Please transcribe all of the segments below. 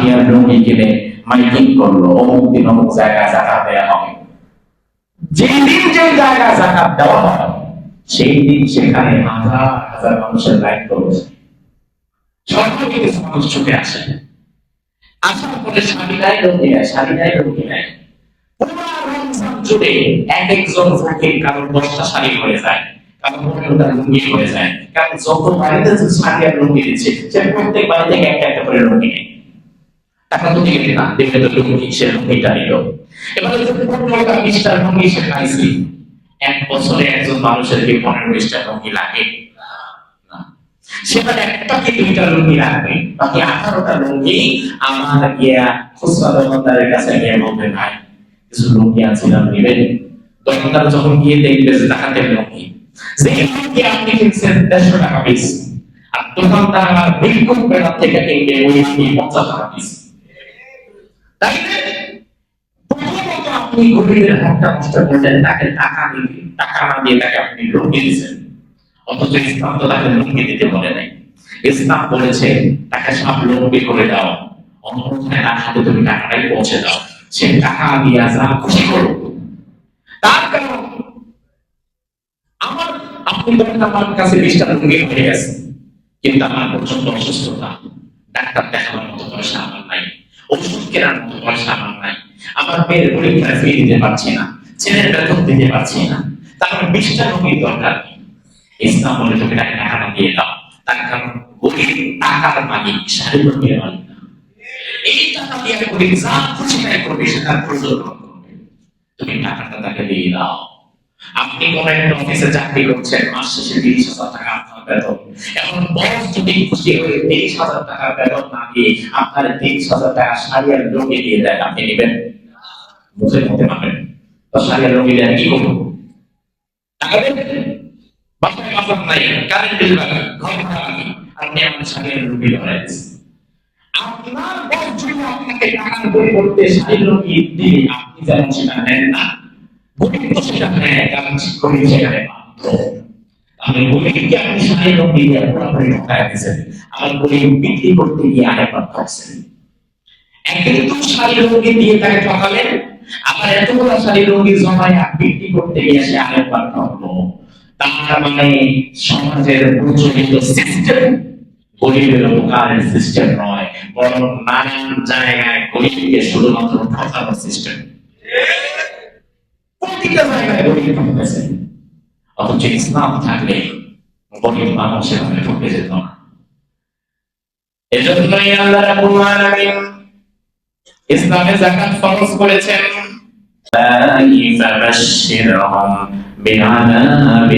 সারিয়ার লুঙ্গি কিনে মাইকিং করল, অমুক দিন অমুক জায়গায় জাকাত দেওয়া হবে। যেই দিন যে জায়গায় জাকাত দেওয়া হবে, সেই দিন সেখানে হাজার হাজার মানুষের লাইন করেছে সরকারি কিছু মানুষ ছুটে আসে। আসার পরে শাড়ি নাই শাড়ি নাই রমজান জুড়ে এক একজন ফকির কারোর দশটা শাড়ি হয়ে যায় কারণ হয়ে যায়। কারণ যত বাড়িতে শাড়ি আর লুঙ্গি প্রত্যেক বাড়ি থেকে একটা একটা করে লুঙ্গি টাকা তো না দেখবে তো নিল এবার এক বছরে একজন মানুষের কি পনেরো লাগে না। সেটা একটা কি দুইটা লুঙ্গি রাখবে বাকি আঠারোটা আমার গিয়া খুচরা দোকানদারের কাছে গিয়ে বলবে ভাই কিছু দোকানদার যখন গিয়ে দেখবে যে লুঙ্গি যে আপনি কিনছেন দেড়শো টাকা পিস আর দোকানদার আমার বেড়া থেকে কিনবে ওই পঞ্চাশ টাকা পিস আপনি গরিবের নষ্ট করলেন, তাকে টাকা টাকা না দিয়ে তাকে আপনি অথচ ইসলাম তো তাকে দিতে বলে নাই। ইসলাম বলেছে, তাকে সব করে দাও। হাতে তুমি টাকাটাই পৌঁছে দাও। সে টাকা দিয়া যা খুশি করো তার কারণ, আমার, আপনি আমার কাছে বিশটা হয়ে গেছে। কিন্তু আমার প্রচণ্ড অসুস্থতা, ডাক্তার দেখানোর মতো পয়সা আমার নাই। ওষুধ কেনার মতো পয়সা আমার নাই। আমার মেয়ের ফি দিতে পারছি না, ছেলের বেতন দিতে পারছি না। তারপর বিশটা রোগীর দরকার ইসলাম বলে তাকে টাকাটা দিয়ে দাও। তার কারণ গরিব টাকার মালিক শারীরিক মালিক। এই টাকা দিয়ে গরিব যা খুশি তাই করবে, সে তার। তুমি টাকাটা তাকে দিয়ে দাও। আপনি কোন একটা অফিসে চাকরি করছেন, মাস শেষে তিরিশ হাজার টাকা বেতন। এখন বস যদি খুশি হয়ে তিরিশ হাজার টাকা বেতন না দিয়ে আপনার তিরিশ হাজার টাকা সারিয়ার লোকে দিয়ে দেয় আপনি নেবেন? বুঝে নিতে পারবেন? তো সারিয়ার লোকে দিয়ে কি করব? টাকা দেবেন বাসায় বাসার নাই কারেন্ট বিল লাগবে ঘর ভাড়া লাগবে আপনি আমার সারিয়ার লোকে ধরেছেন আপনার বস যদি আপনাকে টাকার পরিবর্তে সারিয়ার লোকে দিলে আপনি যেমন সেটা নেন না গরিব তো সেটা নেয় কারণ গরিব সেখানে বাধ্য। আমি গরিবকে আপনি সাড়ে লোক দিয়ে পুরোপুরি ঠকায় দিয়েছেন। আমার গরিব বিক্রি করতে গিয়ে আরেকবার ঠকছেন একদিন তো শাড়ি লুঙ্গি দিয়ে তাকে ঠকালেন, আবার এতগুলো শাড়ি লুঙ্গি জমায় বিক্রি করতে গিয়ে সে আরেকবার ঠকলো। তার মানে সমাজের প্রচলিত সিস্টেম গরিবের উপকারের সিস্টেম নয়, বরং নানান জায়গায় গরিবকে শুধুমাত্র ঠকানোর সিস্টেম প্রতিটা জায়গায় গরিব ঠকেছে অথচ ইসলাম থাকলে গরিব মানুষ সেখানে ঠকে যেত না এজন্যই আল্লাহ রাব্বুল আলামিন ইসলামে যাকাত ফরজ করেছেন فبشرهم بعذاب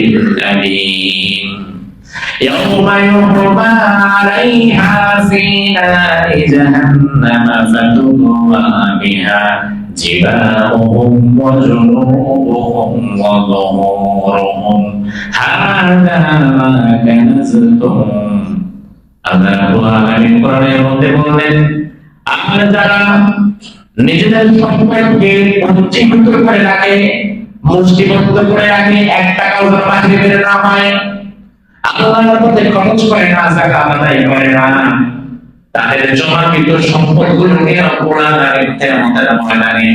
أليم يوم يحمى عليها في نار جهنم فتكوى بها جباههم وجنوبهم وظهورهم هذا ما كنزتم আল্লাহ রাব্বুল আলামিন কোরআনের মধ্যে বললেন আর যারা নিজেদের সম্পদকে পুঞ্জীভূত করে রাখে মুষ্টিবদ্ধ করে রাখে এক টাকাও যেন বাহিরে বের না হয় আল্লাহর পথে খরচ করে না জাকাত আদায় করে না তাদের জমাকৃত সম্পদগুলো নিয়ে অপরাধ আগে তেমতের ময়দানে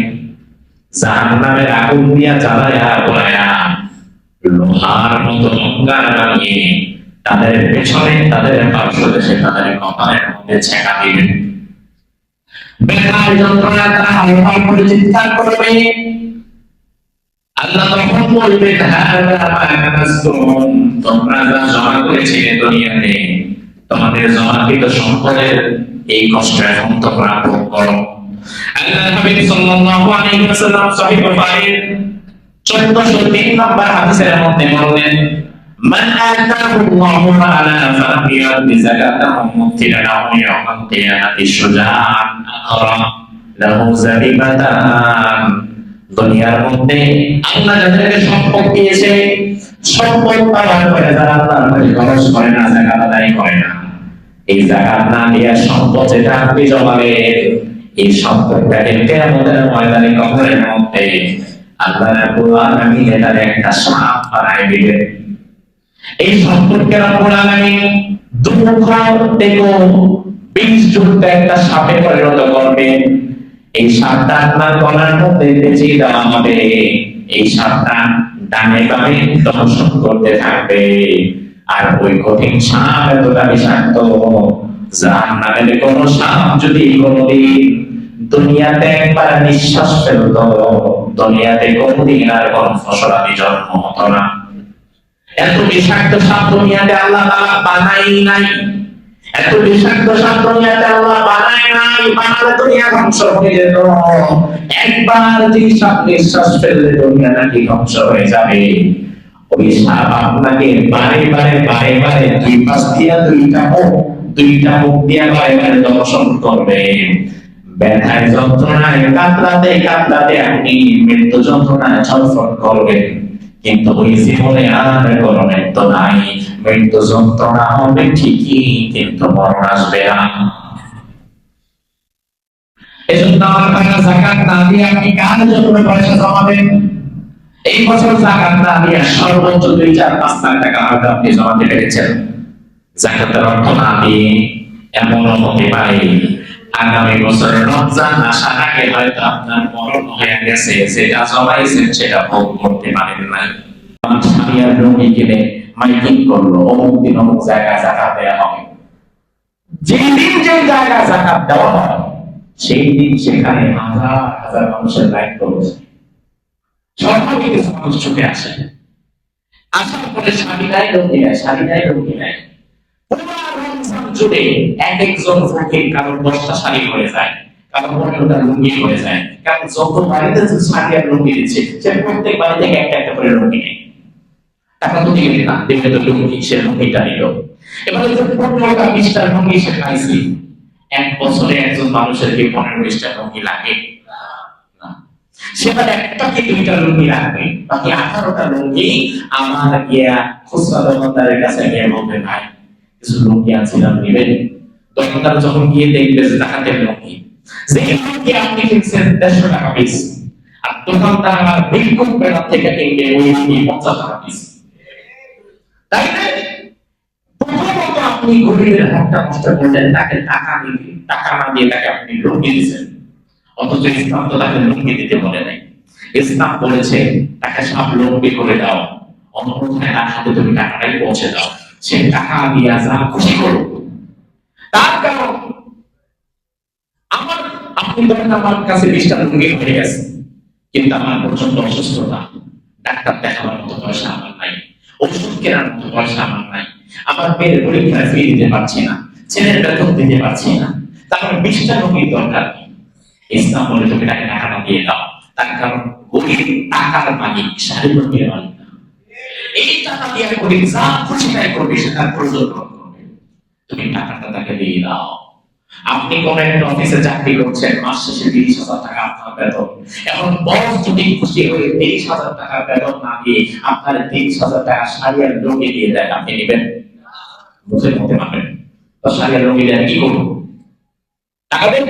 জাহান্নামের আগুন দিয়া জ্বালায়া পোড়ায়া লোহার মতো অঙ্গার বানিয়ে তাদের পেছনে তাদের পার্শ্বদেশে তাদের কপালের মধ্যে ছেঁকা দিবে বেকার যন্ত্রণা তারা হালকা করে চিৎকার করবে। আল্লাহ তখন বলবে তোমরা যা জমা করেছিলে দুনিয়াতে তোমাদের জমাকৃত সম্পদের এই কষ্ট এখন তোমরা ভোগ করো আল্লাহ হাবিব সাল্লাল্লাহু আলাইহি ওয়াসাল্লাম সহিহ বুখারীর 1403 নম্বর হাদিসের মধ্যে বললেন من آتاه الله مالا فلم يؤد زكاته مثل له يوم القيامة شجاعا أقرأ له زبيبتان দুনিয়ার মধ্যে আল্লাহ যাদেরকে সম্পদ দিয়েছে সম্পদ পাওয়ার পরে যারা আল্লাহর কাছে খরচ করে না জাকাত আদায় করে না এই জাকাত না দিয়ে সম্পদ যেটা আপনি জমাবেন, এই সম্পদটাকে কেয়ামতের ময়দানে কবরের মধ্যে আল্লাহ এটার একটা সাপ বানায় দিবেন এই সম্পর্কে রব্বুল দুঃখ থেকে বিষ যুক্ত একটা সাপে পরিণত করবেন এই সাপটা আপনার গলার মধ্যে পেঁচিয়ে দেওয়া হবে। এই সাপটা ডানে বামে দর্শন করতে থাকবে। আর ওই কঠিন কোন সাপ যদি কোনদিন দুনিয়াতে একবার নিঃশ্বাস ফেলত, দুনিয়াতে কোনদিন আর কোন ফসলাদি জন্ম হতো না। এত বিষাক্ত সাপ দুনিয়াতে আল্লাহ তাআলা বানাই নাই। এত বিষাক্ত সাপ দুনিয়াতে আল্লাহ বানায় নাই, বানালে দুনিয়া ধ্বংস হয়ে যেত। একবার যে সাপ নিঃশ্বাস ফেললে দুনিয়া নাকি ধ্বংস হয়ে যাবে। মৃত্যু যন্ত্রণায় ছটফট করবেন কিন্তু ওই জীবনে আর কোনো মৃত্যু নাই। মৃত্যু যন্ত্রণা হবে ঠিকই, কিন্তু মরণ আসবে না। এজন্য আমার ভাইরা জাকাত না দিয়ে আপনি কার জন্য পয়সা জমাবেন? এই বছর জাকাত না দিয়ে সর্বোচ্চ দুই চার পাঁচ লাখ টাকা হয়তো আপনি জমাতে পেরেছেন। জাকাতের অর্থ না দিয়ে এমনও হতে পারে। আগামী বছরের রমজান আগে হয়তো আপনার মরণ হয়ে গেছে, যেটা জমাইছেন সেটা ভোগ করতে পারেন নাই। সারিয়ার রোগী কিনে মাইকিং করল, অমুক দিন অমুক জায়গায় জাকাত দেওয়া হবে। যেই দিন যে জায়গায় জাকাত দেওয়া হয় সেই দিন সেখানে হাজার হাজার মানুষের লাইন করেছে মানুষ চোখে আসে। আসার পরে নাই নেয় জুড়ে এক একজন হয়ে যায় কারণ বাড়িতে দিচ্ছে প্রত্যেক থেকে একটা একটা করে নেয়। তো না এবারে বিশটা খাইছি এক বছরে একজন মানুষের কি পনেরো বিশটা লুঙ্গি লাগে। সেবার একটা কি দুইটা লুঙ্গি রাখবে। বাকি আঠারোটা লুঙ্গি আমার গিয়া খুচরা দোকানদারের কাছে গিয়ে বলবে, ভাই, কিছু লুঙ্গি আনছিলাম, নিবেন? দোকানদার যখন গিয়ে দেখবে যে টাকাতের লুঙ্গি, যে লুঙ্গি আপনি কিনছেন, দেড়শো টাকা পিস আর দোকানদার আমার বিলকুল বেড়া থেকে কিনবে ওই লুঙ্গি পঞ্চাশ টাকা পিস তাই না? প্রথমত আপনি গরিবের হাতটা নষ্ট করলেন, তাকে টাকা দিতে টাকা না দিয়ে তাকে আপনি লুঙ্গি দিচ্ছেন অথচ ইসলাম তো তাকে লুঙ্গি দিতে বলে নাই। ইসলাম বলেছে তাকে সব লুঙ্গি করে দাও। অন্যথায় তার হাতে তুমি টাকাটাই পৌঁছে দাও। সে টাকা দিয়া যা খুশি করো তার কারণ, আমার আপনি ধরেন আমার কাছে বিশটা লুঙ্গি হয়ে গেছে। কিন্তু আমার প্রচণ্ড অসুস্থতা। ডাক্তার দেখাবার মতো পয়সা আমার নাই। ওষুধ কেনার মতো পয়সা আমার নাই। আমার মেয়ের পরীক্ষা ফি দিতে পারছি না। ছেলের বেতন দিতে পারছি না। তারপর বিশটা রোগীর দরকার। ইসলাম বলে তুমি তাকে টাকাটা দিয়ে দাও তার কারণ গরিব টাকার মালিক না। এই টাকা দিয়ে গরিব যা খুশি তাই করবে সে তার প্রয়োজন তুমি টাকাটা তাকে দিয়ে দাও আপনি কোন একটা অফিসে চাকরি করছেন মাস শেষে তিরিশ হাজার টাকা আপনার বেতন এখন বস যদি খুশি হয়ে তিরিশ হাজার টাকা বেতন না দিয়ে আপনার তিরিশ হাজার টাকা সারিয়ার রোগী দিয়ে দেন, আপনি নেবেন। মুখের মধ্যে মারবেন তো সারিয়ার রোগী দেন কি করব টাকা দেন।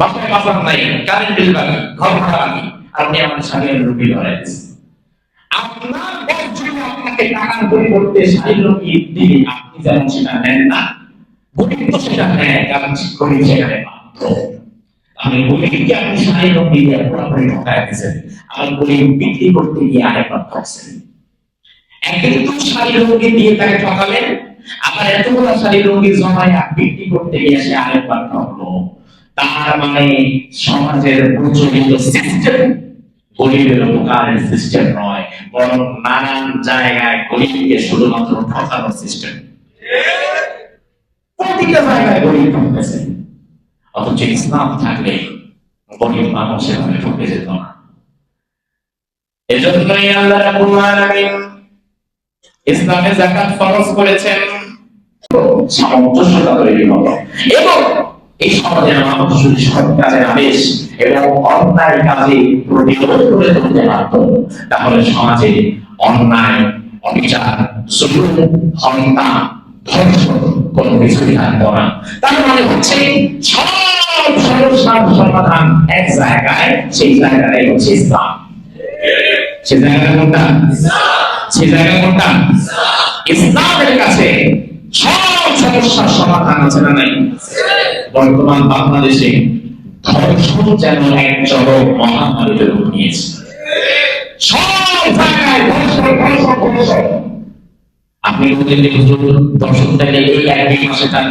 বাসায় বাসার নাই কারেন্ট বিল বাকি ঘর ভাড়া বাকি আপনি আমার সারিয়ার রোগী ধরে আপনার যদি আপনাকে টাকার পরিবর্তে রোগী দিলে আপনি যেমন সেটা নেন না গরিব তো সেটা কারণ গরিব আমি গরিব কি, আপনি লোক দিয়ে পুরোপুরি দিয়েছেন। বিক্রি করতে গিয়ে আরেকবার ঠকছেন একদিন তো রোগী দিয়ে তাকে ঠকালেন, আবার এতগুলো শাড়ি রোগী জমায় বিক্রি করতে গিয়ে সে আরেকবার ঠকলো। তার মানে সমাজের প্রচলিত সিস্টেম গরিবের উপকারের সিস্টেম নয়, বরং নানান জায়গায় গরিবকে শুধুমাত্র সিস্টেম প্রতিটা জায়গায় গরিব ঠকতেছে। অথচ ইসলাম থাকলে গরিব মানুষ এভাবে ঠকে যেত না। এজন্যই আল্লাহ ইসলামে যাকাত ফরজ করেছেন। সামঞ্জস্যতা তৈরি হলো। এবং এই সমাজের মানুষ যদি সৎ আদেশ এবং অন্যায় কাজে প্রতিরোধ করে তুলতে পারত তাহলে সমাজে অন্যায়, অবিচার, জুলুম ধর্ষণ কিছুই থাকতো না। তার মানে হচ্ছে সব সমস্যার সমাধান এক জায়গায়, সেই জায়গাটাই হচ্ছে ইসলাম। সে জায়গা কোনটা? সে জায়গা কোনটা? ইসলামের কাছে সব সমস্যার সমাধান আছে না নাই? বর্তমান বাংলাদেশে ধর্ষণ যেন এক চরম মহামারীতে রূপ নিয়েছে। আপনি বলছেন যে দর্শন তাহলে এই এক দুই মাসে তার,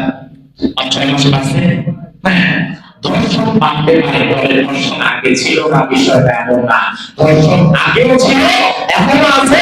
পাঁচ ছয় মাসে দর্শন বাড়তে পারে তবে দর্শন আগে ছিল না, বিষয়টা এমন না। দর্শন আগেও ছিল, এখনও আছে।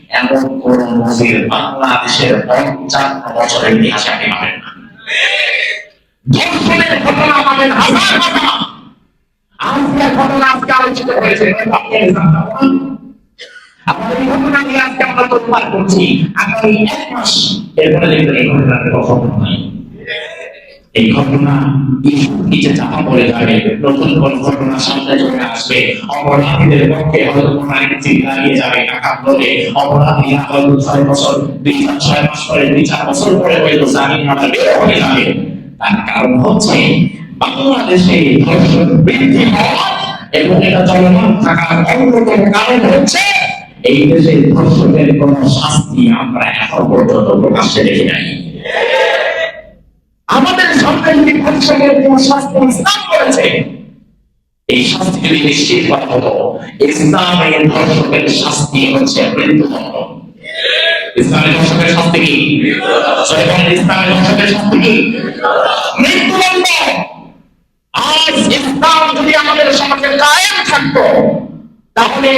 এমন কোন নজির বাংলাদেশের পঞ্চান্ন বছরের ইতিহাসে আপনি পাবেন না। ধর্ষণের ঘটনা পাবেন হাজার হাজার আজকের ঘটনা আজকে আলোচিত হয়েছে। আপনি জানতে পারেন আমাদের এই ঘটনা নিয়ে আজকে আমরা তোলপাড় করছি। আগামী এক মাস এরপরে দেখবেন এই ঘটনার খবর নাই এই ঘটনা চাপা পড়ে যাবে। নতুন কোন ঘটনা সামনে চলে আসবে। অপরাধীদের পক্ষে হয়তো যাবে, টাকা বলে অপরাধীরা হয়তো ছয় বছর, দুই চার ছয় মাস পরে, দুই চার বছর পরে হয়তো জামিন বের হয়ে যাবে। তার কারণ হচ্ছে, বাংলাদেশে ধর্ষণ বৃদ্ধি এবং এটা চলমান থাকার অন্যতম কারণ হচ্ছে, এই দেশে ধর্ষণের কোন শাস্তি আমরা এখন পর্যন্ত প্রকাশ্যে দেখি নাই। আমাদের যদি ধর্ষণের কোন শাস্তি ইসলাম করেছে এই শাস্তি যদি নিশ্চিত করা হতো, ইসলামের ধর্ষকের শাস্তি হচ্ছে মৃত্যুদণ্ড ইসলামের ধর্ষকের শাস্তি কি? ইসলামের ধর্ষকের শাস্তি কি? মৃত্যুদণ্ড। আজ ইসলাম যদি আমাদের সমাজে কায়েম থাকতো, তাহলে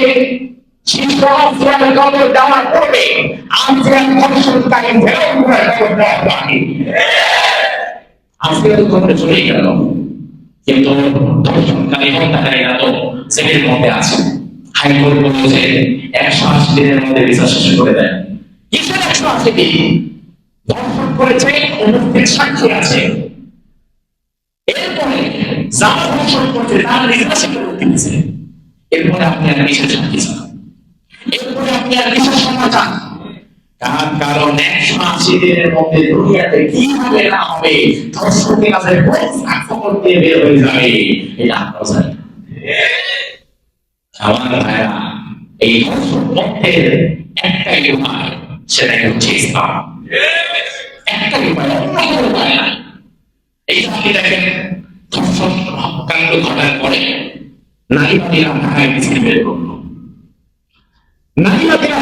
দেওয়ার পূর্বে আফ্রিয়ান ধর্ষণকারী ফেরত দেওয়া বাকি আফ্রিকা তো কবরে চলেই গেল। কিন্তু ধর্ষণকারী হত্যাকারীরা তো জেলের মধ্যে আছে। হাইকোর্ট বলল যে একশো আশি দিনের মধ্যে বিচার শেষ করে দেয়। কিসের একশো আশি দিন? ধর্ষণ করেছে অনুষ্ঠিত সাক্ষী আছে। এরপরে যারা ধর্ষণ করছে, তারা নির্বাচন করে দিয়েছে। এরপরে আপনি আর কিসের সাক্ষী চান? এরপরে আপনি আর কিসের সময় চান? তার কারণ একশো মধ্যে দুনিয়াতে কি হবে না হবে ধর্ষকের কাছে দিয়ে বের হয়ে যাবে এটা আমার এই একটাই উপায় হচ্ছে ইসলাম। একটাই উপায় অন্য কোনো উপায় নাই এই দেখেন ধর্ষণ কাণ্ড ঘটার পরে নারীবাদীরা ঢাকায় মিছিল বের করল। নারীবাদীরা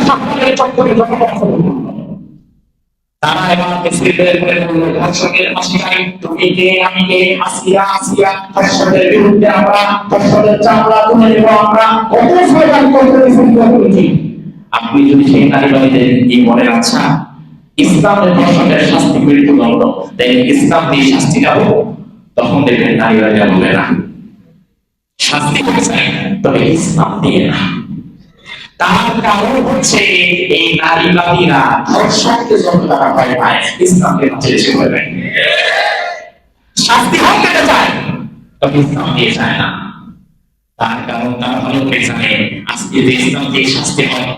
আপনি যদি সেই নারীবাদীদের কি মনে আচ্ছা ইসলামের ধর্ষকের শাস্তি মৃত্যুদণ্ড তাই ইসলাম দিয়ে শাস্তি যাব তখন দেখবেন নারীবাদীরা বলে, না। শাস্তি হতে চাই, তবে ইসলাম দিয়ে না। তার কারণ হচ্ছে এই নারীবাদীরা ধর্ষককে যত তারা ভয় পায়, ইসলামকে কাছে এসে ভয় পায়। শাস্তি হোক পেতে চায়? তবে ইসলাম দিয়ে চায় না। তার কারণ তারা ভালো করে জানে, আজকে যে ইসলাম দিয়ে শাস্তি হয়,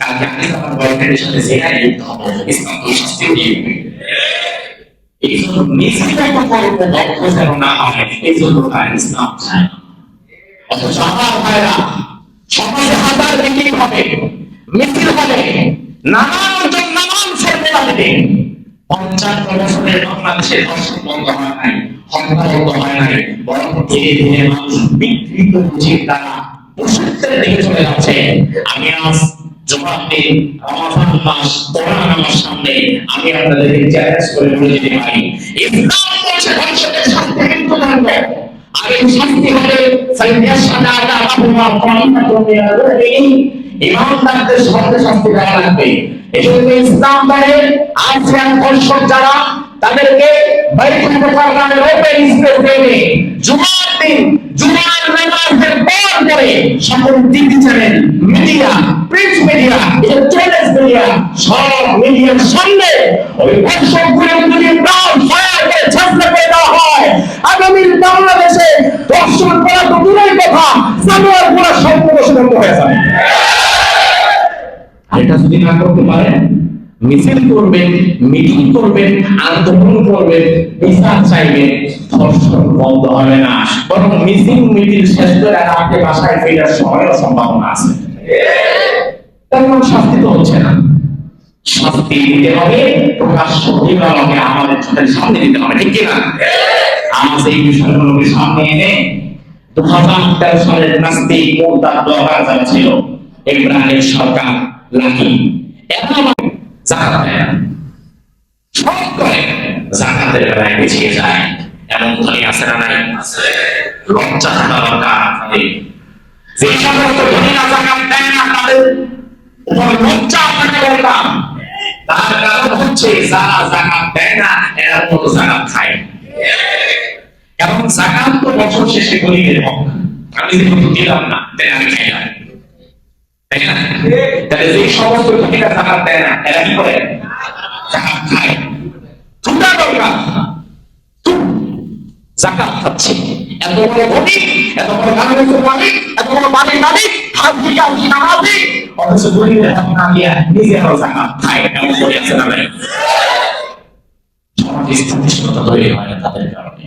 কালকে আমি আমার বয়ফ্রেন্ডের সাথে জেনায় লিপ্ত হব ইসলাম দিয়ে শাস্তি দিয়ে এই জন্য নিশ্চিত একটা কর্ম যেন না হয়, এই জন্য তার ইসলাম চায় না। অথচ আমার ভাইরা সমাজে হাজার মিটিং হবে, মিছিল হবে, নানান নানান ফর্মুলা দেবে পঞ্চান্ন বছরের বাংলাদেশে ধর্ষণ বন্ধ হয় নাই হত্যা বন্ধ হয় নাই, বরং ধীরে ধীরে মানুষ বিকৃত বুঝির দ্বারা দিকে চলে যাচ্ছে। আমি আজ দিন, রমাজান মাস, কোরআন আমার সামনে, আমি আপনাদেরকে চ্যালেঞ্জ করে বলে দিতে পারি। ইসলাম বলছে ধর্ষণের শাস্তি কিন্তু ইমানদারদের সাথে শাস্তি দেওয়া লাগবে। এজন্য ইসলাম আসিয়ান যারা, তাদেরকে জুমার দিন, জুমার নামাজের পর পরে সকল TV channel, media, print media, electronics media, সব মিডিয়ার সামনে ওই দর্শকগুলো যদি প্রাণ আগামী বাংলাদেশে দর্শন করা তো দূরের কথা জানোয়ারগুলা সর্ববশত হয়ে যাবে। যদি না করতে পারেন মিছিল করবেন মিটিং করবেন আন্দোলন করবেন বিচার চাইবেন ধর্ষণ বন্ধ হবে না। বরং মিছিল মিটিং শেষ করে রাতে বাসায় ফেরার সময়ও সম্ভাবনা আছে। তেমন শাস্তি তো হচ্ছে না। শাস্তি দিতে হবে, প্রকাশ্য অভিভাবকে আমাদের সামনে দিতে হবে, ঠিক কিনা? আমাদের এই বিষয়গুলোকে সামনে এনে দু হাজার তেরো সালের নাস্তিক মোদ্দার দরকার যারা ইব্রাহিম সরকার লাকি। আমাকে জাকাত। সব করে জাকাতের বেলায় পিছিয়ে যায়। এমন ধনী আছে না নাই? লজ্জা থাকা দরকার আপনাদের যে সমস্ত ধনীরা জাকাত দেয় না তাদের উপর লজ্জা থাকা দরকার। তার কারণ হচ্ছে যারা জাকাত দেয় না, এরা মতো জাকাত খায় এবং জাকাত তো বছর শেষে গরিবের হক আমি যেহেতু দিলাম না, তাই আমি খাইলাম। না? তাহলে যে সমস্ত ধনীরা জাকাত দেয় না এরা কি করে? তোমরা দরকার। জাকাত খাচ্ছে। এত বড় ধনী এত বড় গার্মেন্টসের মালিক, এত বড় বাড়ির মালিক, হাত দিকে আমি নামাজি অথচ গরিবের হাত না দিয়া নিজেরাও জাকাত খায় এমন করে আছে না তৈরি হয় তাদের কারণে।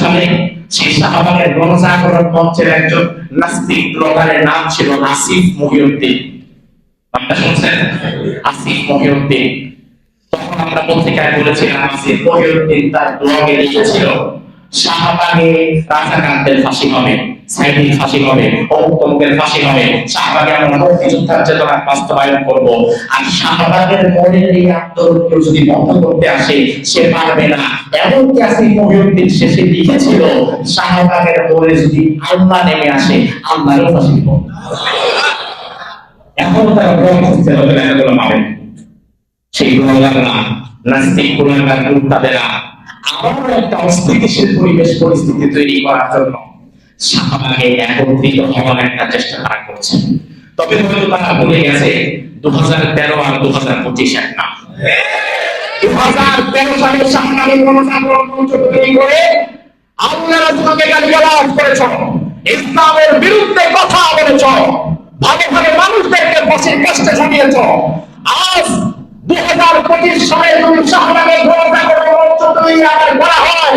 সালে সেই সাহাবানের গণজাগরণ মঞ্চের একজন নাস্তিক ব্লগারের নাম ছিল আসিফ মহিউদ্দিন। শুনছেন? আসিফ মহিউদ্দিন। তখন আমরা পত্রিকায় বলেছিলাম আসিফ তার ব্লগে লিখেছিল, শাহবাগে রাজাকারদের ফাঁসি হবে। সাইদির ফাঁসি হবে অমুকের ফাঁসি হবে। শাহবাগে আমরা মুক্তিযোদ্ধার চেতনা বাস্তবায়ন করব। আর শাহবাগের মনের এই আন্দোলন কেউ যদি বন্ধ করতে আসে, সে পারবে না। এমনকি আসিফ মহিউদ্দিন শেষে লিখেছিল, শাহবাগের মনে যদি আল্লাহ নেমে আসে, আল্লাহরও ফাঁসি দিব। এখনও তারা ব্লগ খুঁজতে হবে না এগুলো পাবেন সেই ব্লগাররা নাস্তিক কুলাঙ্গার মুক্তাদেরা আবারও একটা অস্থিতিশীল পরিবেশ পরিস্থিতি তৈরি করার জন্য শাহবাগে একত্রিত হওয়ার একটা চেষ্টা তারা করছে তবে হয়তো তারা ভুলে গেছে দু হাজার তেরো আর দু হাজার পঁচিশ এক না দু হাজার তেরো সালে শাহবাগে গণজাগরণ করে আল্লাহ রাসূলকে গালিগালাজ করেছ, ইসলামের বিরুদ্ধে কথা বলেছ ভালো ভালো মানুষদেরকে বসে কষ্টে ঝুলিয়েছ। আজ দুই হাজার পঁচিশ সালে তুমি তৈরি আবার করা হয়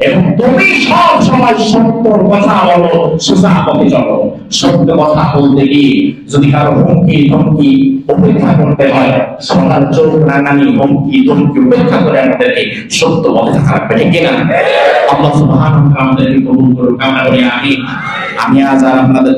এবং তুমি সব সময় সত্যর কথা বলো, সোজা পথে চলো। সত্য কথা বলতে গিয়ে যদি কারও হুমকি, ধমকি উপেক্ষা করতে হয় সকাল চোখ রাঙানি হুমকি, ধমকি উপেক্ষা করে আমাদেরকে সত্য পথে থাকা আমাদেরকে কবুল আমি আমি আজ আর আপনাদের